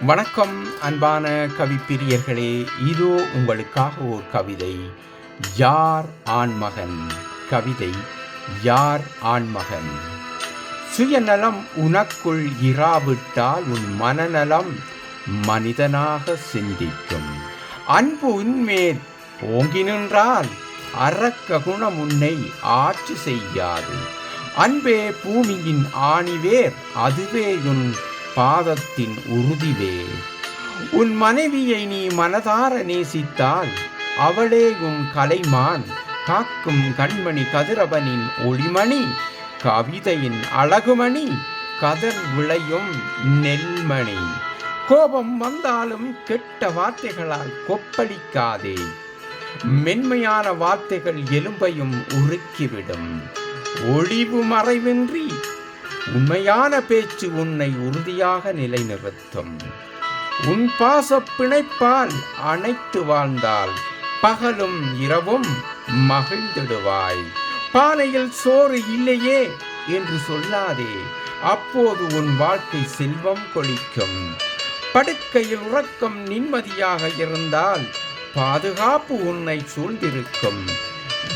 வணக்கம் அன்பான கவிப்பிரியர்களே இதோ உங்களுக்காக ஒரு கவிதை. யார் ஆண்மகன்? கவிதை யார் ஆண்மகன்? சுயநலம் உனக்குள் இராவிட்டால் உன் மனநலம் மனிதனாக சிந்திக்கும். அன்பு உன்மேல் ஓங்கி நின்றால் அரக்க குணம் உன்னை ஆட்சி செய்யாது. அன்பே பூமியின் ஆணிவேர் அதுவே உன் பாதத்தின் உறுதிவே. உன் மனைவியை நீ மனதார நேசித்தால் அவளே உன் கலைமான் காக்கும் கண்மணி கதிரவனின் ஒளிமணி கவிதையின் அழகுமணி கதர் விளையும் நெல்மணி. கோபம் வந்தாலும் கெட்ட வார்த்தைகளால் கொப்பளிக்காதே. மென்மையான வார்த்தைகள் எலும்பையும் உருக்கிவிடும். ஒளிவு மறைவின்றி உண்மையான பேச்சு உன்னை உறுதியாக நிலைநிறுத்தும். உன் பாச பிணைப்பால் அணைத்து வாழ்ந்தால் பகலும் இரவும் மகிழ்ந்திடுவாய். பானையில் சோறு இல்லையே என்று சொல்லாதே அப்போது உன் வாழ்க்கை செல்வம் கொளிக்கும். படுக்கையில் உறக்கம் நிம்மதியாக இருந்தால் பாதுகாப்பு உன்னை சூழ்ந்திருக்கும்.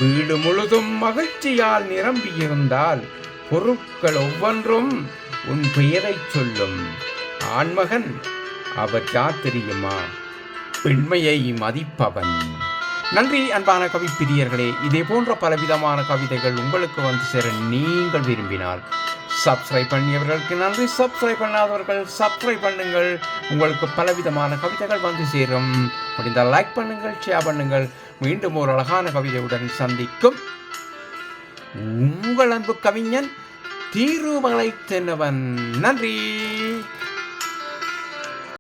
வீடு முழுதும் மகிழ்ச்சியால் நிரம்பியிருந்தால் பொருட்கள் ஒவ்வொன்றும் உன் பெயரைச் சொல்லும். ஆண்மகன் அவர் யார் தெரியுமா? பெண்மையை மதிப்பவன். நன்றி அன்பான கவிப்பிரியர்களே இதே போன்ற பலவிதமான கவிதைகள் உங்களுக்கு வந்து சேர நீங்கள் விரும்பினால் சப்ஸ்கிரைப் பண்ணியவர்களுக்கு நன்றி. சப்ஸ்கிரைப் பண்ணாதவர்கள் சப்ஸ்கிரைப் பண்ணுங்கள். உங்களுக்கு பலவிதமான கவிதைகள் வந்து சேரும். முடிந்தால் லைக் பண்ணுங்கள் ஷேர் பண்ணுங்கள். மீண்டும் ஒரு அழகான கவிதையுடன் சந்திக்கும் உங்கள் அன்பு கவிஞன் தீர்வுகளை தென்னவன் நன்றி.